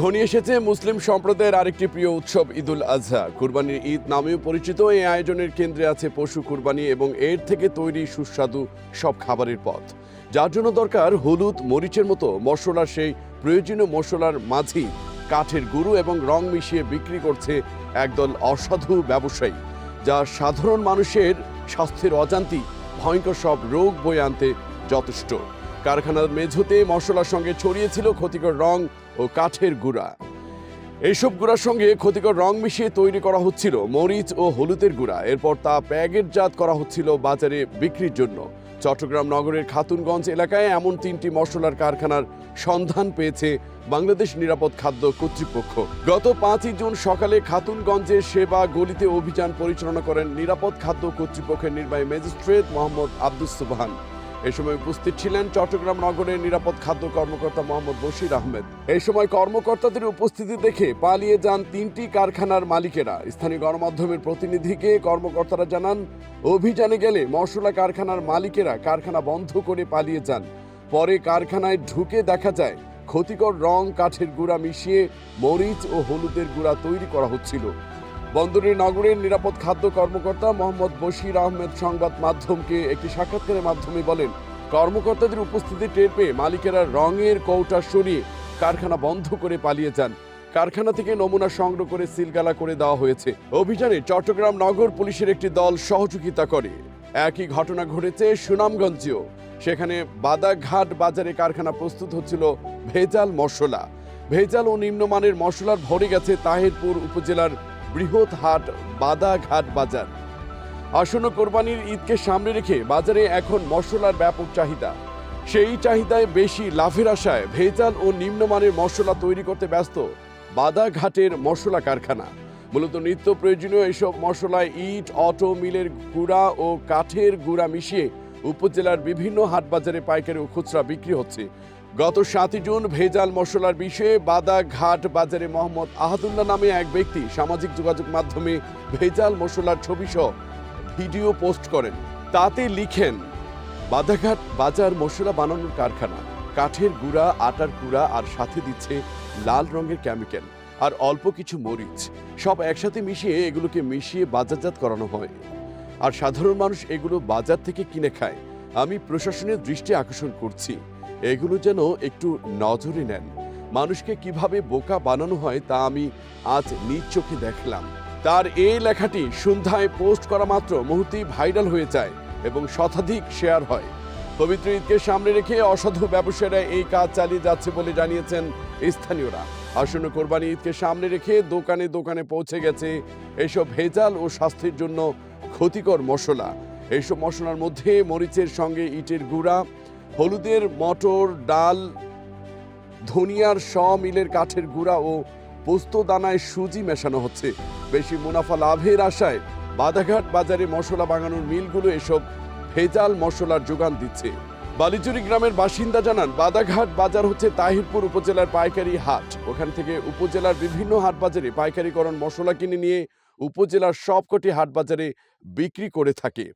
ঘনিয়ে এসেছে মুসলিম সম্প্রদায়ের আরেকটি প্রিয় উৎসব, ঈদুল আজহা। কুরবানির ঈদ নামেও পরিচিত এই আয়োজনের কেন্দ্রে আছে পশু কুরবানি এবং এর থেকে তৈরি সুস্বাদু সব খাবারের পথ। যার জন্য দরকার হলুদ, মরিচের মতো মশলার সেই প্রয়োজনীয় মশলার মাঝেই কাঠের গুঁড়ো এবং রং মিশিয়ে বিক্রি করছে একদল অসাধু ব্যবসায়ী, যা সাধারণ মানুষের স্বাস্থ্যের অজান্তি ভয়ঙ্কর সব রোগ বয়ে আনতে যথেষ্ট। কারখানার মেঝোতে মশলার সঙ্গে ছড়িয়েছিল ক্ষতিকর রং ও কাঠের গুঁড়া। এইসব গুঁড়ার সঙ্গে ক্ষতিকর রং মিশিয়ে তৈরি করা হচ্ছিল মরিচ ও হলুদের গুঁড়া। এরপর তা প্যাকেটজাত করা হচ্ছিল বাজারে বিক্রির জন্য। চট্টগ্রাম নগরের খাতুনগঞ্জ এলাকায় এমন তিনটি মশলার কারখানার সন্ধান পেয়েছে বাংলাদেশ নিরাপদ খাদ্য কর্তৃপক্ষ। গত পাঁচই জুন সকালে খাতুনগঞ্জের সেবা গলিতে অভিযান পরিচালনা করেন নিরাপদ খাদ্য কর্তৃপক্ষের নির্বাহী ম্যাজিস্ট্রেট মোহাম্মদ আব্দুস সুবহান। এ সময় উপস্থিত ছিলেন চট্টগ্রাম নগরের নিরাপদ খাদ্য কর্মকর্তা মোহাম্মদ বশির আহমেদ। এই সময় কর্মকর্তাদের উপস্থিতি দেখে পালিয়ে যান তিনটি কারখানার মালিকেরা। স্থানীয় গণমাধ্যমের প্রতিনিধিকে কর্মকর্তারা জানান, অভিযানে গেলে মশলা কারখানার মালিকেরা কারখানা বন্ধ করে পালিয়ে যান। পরে কারখানায় ঢুকে দেখা যায়, ক্ষতিকর রং, কাঠের গুঁড়া মিশিয়ে মরিচ ও হলুদের গুঁড়া তৈরি করা হচ্ছিল। বন্দরের নগরের নিরাপদ খাদ্য কর্মকর্তা মোহাম্মদ বশির আহমেদ সংবাদ মাধ্যমকে একটি সাক্ষাৎকারের মাধ্যমে বলেন, কর্মকর্তাদের উপস্থিতি টের পেয়ে মালিকেরা রঙের কৌটা সরিয়ে কারখানা বন্ধ করে পালিয়ে যান। কারখানা থেকে নমুনা সংগ্রহ করে সিলগালা করে দেওয়া হয়েছে। অভিযানে চট্টগ্রাম নগর পুলিশের একটি দল সহযোগিতা করে। একই ঘটনা ঘটেছে সুনামগঞ্জেও। সেখানে বাদাঘাট বাজারে কারখানা প্রস্তুত হচ্ছিল ভেজাল মশলা। ভেজাল ও নিম্নমানের মশলার ভরে গেছে তাহিরপুর উপজেলার বৃহৎ হাট, বাদাঘাট বাজার। আসন্ন কোরবানির ঈদকে সামনে রেখে বাজারে এখন মশলার ব্যাপক চাহিদা। সেই চাহিদায় বেশি লাভের আশায় ভেজাল ও নিম্নমানের মশলা তৈরি করতে ব্যস্ত বাদাঘাটের মশলা কারখানা। মূলত নিত্য প্রয়োজনীয় এসব মশলায় ইট, অটো, মিলের গুঁড়া ও কাঠের গুঁড়া মিশিয়ে উপজেলার বিভিন্ন হাটবাজারে পাইকারি ও খুচরা বিক্রি হচ্ছে। গত সাতই জুন ভেজাল মশলার বিষয়ে বাদাঘাট বাজারে মোহাম্মদ আহাদুল্লাহ নামে এক ব্যক্তি সামাজিক যোগাযোগ মাধ্যমে ভেজাল মশলার ছবি সহ ভিডিও পোস্ট করেন। তাতে লিখেন, বাদাঘাট বাজার মশলা বানানোর কারখানা। কাঠের গুঁড়া, আটার গুঁড়া আর সাথে দিচ্ছে লাল রঙের কেমিক্যাল আর অল্প কিছু মরিচ। সব একসাথে মিশিয়ে এগুলোকে মিশিয়ে বাজারজাত করানো হয়। আর সাধারণ মানুষ এগুলো বাজার থেকে কিনে খায়। আমি প্রশাসনের দৃষ্টি আকর্ষণ করছি। এগুলো যেন একটু নজরে নেন। মানুষকে কীভাবে বোকা বানানো হয় তা আমি আজ নিজ চোখে দেখলাম। তার এই লেখাটি সন্ধ্যায় পোস্ট করা মাত্র মুহূর্তেই ভাইরাল হয়ে যায় এবং শতাধিক শেয়ার হয়। পবিত্র ঈদকে সামনে রেখে অসাধু ব্যবসায়ীরা এই কাজ চালিয়ে যাচ্ছে বলে জানিয়েছেন স্থানীয়রা। আসন্ন কোরবানি ঈদকে সামনে রেখে দোকানে দোকানে পৌঁছে গেছে এসব ভেজাল ও স্বাস্থ্যের জন্য ক্ষতিকর মশলা। এইসব মশলার মধ্যে মরিচের সঙ্গে ইটের গুঁড়া হলুদের মটর, ডাল, ধনিয়ার স মিলের কাঠের গুঁড়া ও পোস্ত দানায় সুজি মেশানো হচ্ছে। বেশি মুনাফা লাভের আশায় বাদাঘাট বাজারে মশলা বানানোর মিলগুলো এসব ভেজাল মশলার যোগান দিচ্ছে। বালিচুরি গ্রামের বাসিন্দা জানান, বাদাঘাট বাজার হচ্ছে তাহিরপুর উপজেলার পাইকারি হাট। ওখান থেকে উপজেলার বিভিন্ন হাট বাজারে পাইকারিকরণ মশলা কিনে নিয়ে উপজেলার সবকটি হাট বাজারে বিক্রি করে থাকে।